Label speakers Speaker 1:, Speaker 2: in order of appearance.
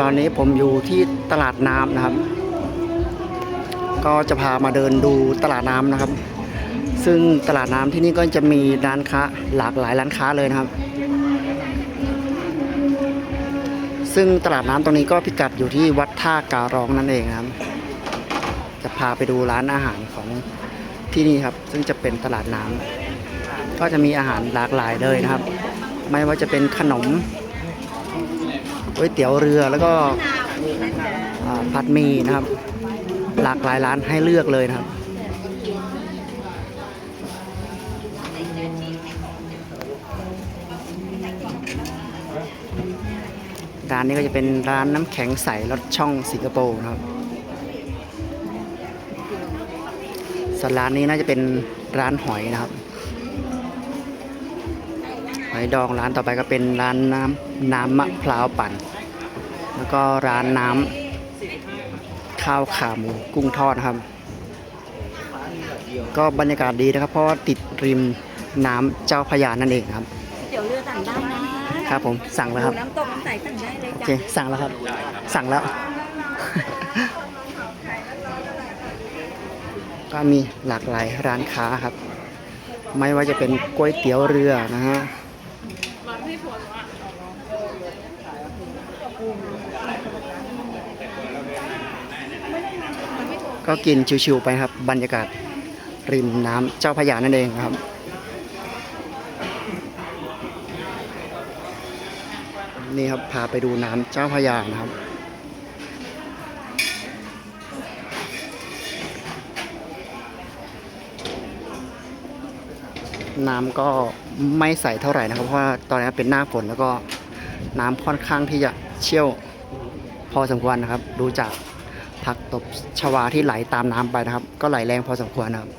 Speaker 1: ตอนนี้ผมอยู่ที่ตลาดน้ำนะครับ ก็จะพามาเดินดูตลาดน้ำนะครับ ซึ่งตลาดน้ำที่นี่ก็จะมีร้านค้าหลากหลายร้านค้าเลยนะครับ ซึ่งตลาดน้ำตรงนี้ก็พิกัดอยู่ที่วัดท่าการ้องนั่นเองครับ จะพาไปดูร้านอาหารของที่นี่ครับ ซึ่งจะเป็นตลาดน้ำก็จะมีอาหารหลากหลายเลยนะครับ ไม่ว่าจะเป็นขนม ก๋วยเตี๋ยวเรือแล้วก็ผัดหมี่นะครับ หลากหลายร้านให้เลือกเลยนะครับร้านนี้ก็จะเป็นร้านน้ำแข็งใสรสช่องสิงคโปร์นะครับส่วนร้านนี้น่าจะเป็นร้านหอยนะครับ อยดองร้านต่อไปก็เป็นร้านน้ำน้ำมะพร้าวปั่น แล้วก็ร้านน้ำข้าวขาหมูกุ้งทอดนะครับ ก็บรรยากาศดีนะครับ เพราะว่าติดริมน้ำเจ้าพระยานั่นเองครับ
Speaker 2: เดี๋ยวเรือสั่งได้นะครับ
Speaker 1: ผมสั่งแล้วครับ
Speaker 2: น้ำตกน้ำใสสั่งได้เลย
Speaker 1: โอ
Speaker 2: จ้ะ
Speaker 1: เคสั่งแล้วครับ สั่งแล้ว ก็มีหลากหลายร้านค้าครับ ไม่ว่าจะเป็นก๋วยเตี๋ยวเรือนะฮะ ก็กินชิวๆไปครับ บรรยากาศริมน้ำเจ้าพระยานั่นเองครับ นี่ครับพาไปดูน้ำเจ้าพระยานะครับ น้ำก็ไม่ใสเท่าไหร่นะครับ เพราะว่าตอนนี้เป็นหน้าฝนแล้วก็น้ำค่อนข้างที่จะเชี่ยวพอสมควรนะครับ ดูจากผักตบชวาที่ไหลตามน้ำไปนะครับ ก็ไหลแรงพอสมควรนะครับ